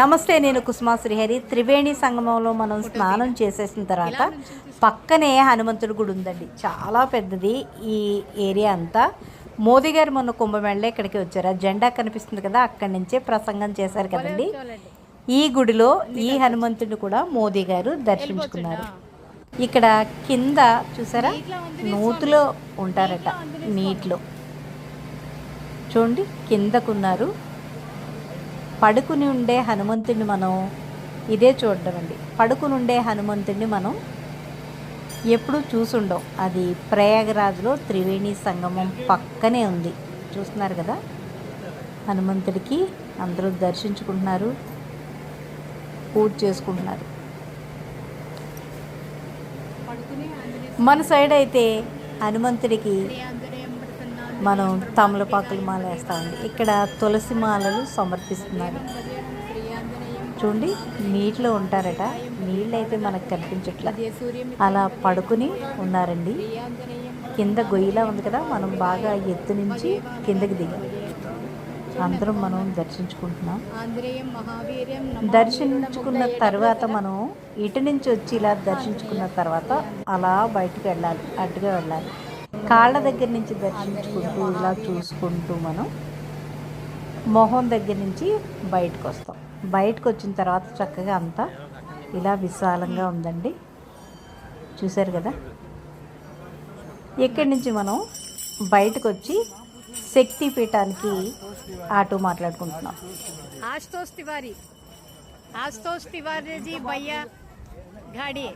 నమస్తే నేను కుసుమా శ్రీహరి. త్రివేణి సంగమంలో మనం స్నానం చేసేసిన తర్వాత పక్కనే హనుమంతుడి గుడి ఉందండి. చాలా పెద్దది ఈ ఏరియా అంతా. మోదీ గారు మొన్న కుంభమేళలో ఇక్కడికి వచ్చారు. ఆ జెండా కనిపిస్తుంది కదా అక్కడి నుంచే ప్రసంగం చేశారు కదండి. ఈ గుడిలో ఈ హనుమంతుడిని కూడా మోదీ గారు దర్శించుకున్నారు. ఇక్కడ కింద చూసారా? నూతులో ఉంటారట నీటిలో. చూడండి కిందకున్నారు. పడుకుని ఉండే హనుమంతుడిని మనం ఇదే చూడడం అండి. పడుకుని ఉండే హనుమంతుడిని మనం ఎప్పుడూ చూసుండం అది ప్రయాగరాజ్లో త్రివేణి సంగమం పక్కనే ఉంది. చూస్తున్నారు కదా? హనుమంతుడికి అందరూ దర్శించుకుంటున్నారు. పూజ చేసుకుంటున్నారు. మన సైడ్ అయితే హనుమంతుడికి మనం తమలపాకులు మాల వేస్తామండి ఇక్కడ తులసి మాలలు సమర్పిస్తున్నారు. చూడండి నీటిలో ఉంటారట. నీళ్ళు అయితే మనకు కనిపించట్లేదు అలా పడుకుని ఉన్నారండి. కింద గొయ్యిలా ఉంది కదా మనం బాగా ఎత్తు నుంచి కిందకి దిగాం. అందరం మనం దర్శించుకుంటున్నాం. దర్శించుకున్న తర్వాత మనం ఇటు నుంచి వచ్చి ఇలా దర్శించుకున్న తర్వాత అలా బయటకు వెళ్ళాలి అటుగా వెళ్ళాలి. కాళ్ళ దగ్గర నుంచి దర్శించుకుంటూ ఇలా చూసుకుంటూ మనం మొహం దగ్గర నుంచి బయటకు వస్తాం. బయటకు వచ్చిన తర్వాత చక్కగా అంతా ఇలా విశాలంగా ఉందండి. చూశారు కదా? ఎక్కడి నుంచి మనం బయటకు వచ్చి శక్తి పీఠానికి ఆటో మాట్లాడుకుంటున్నాం. ఆస్తోస్ తివారి ఆస్తోస్ తివారీజీ భయ్యా గాడి.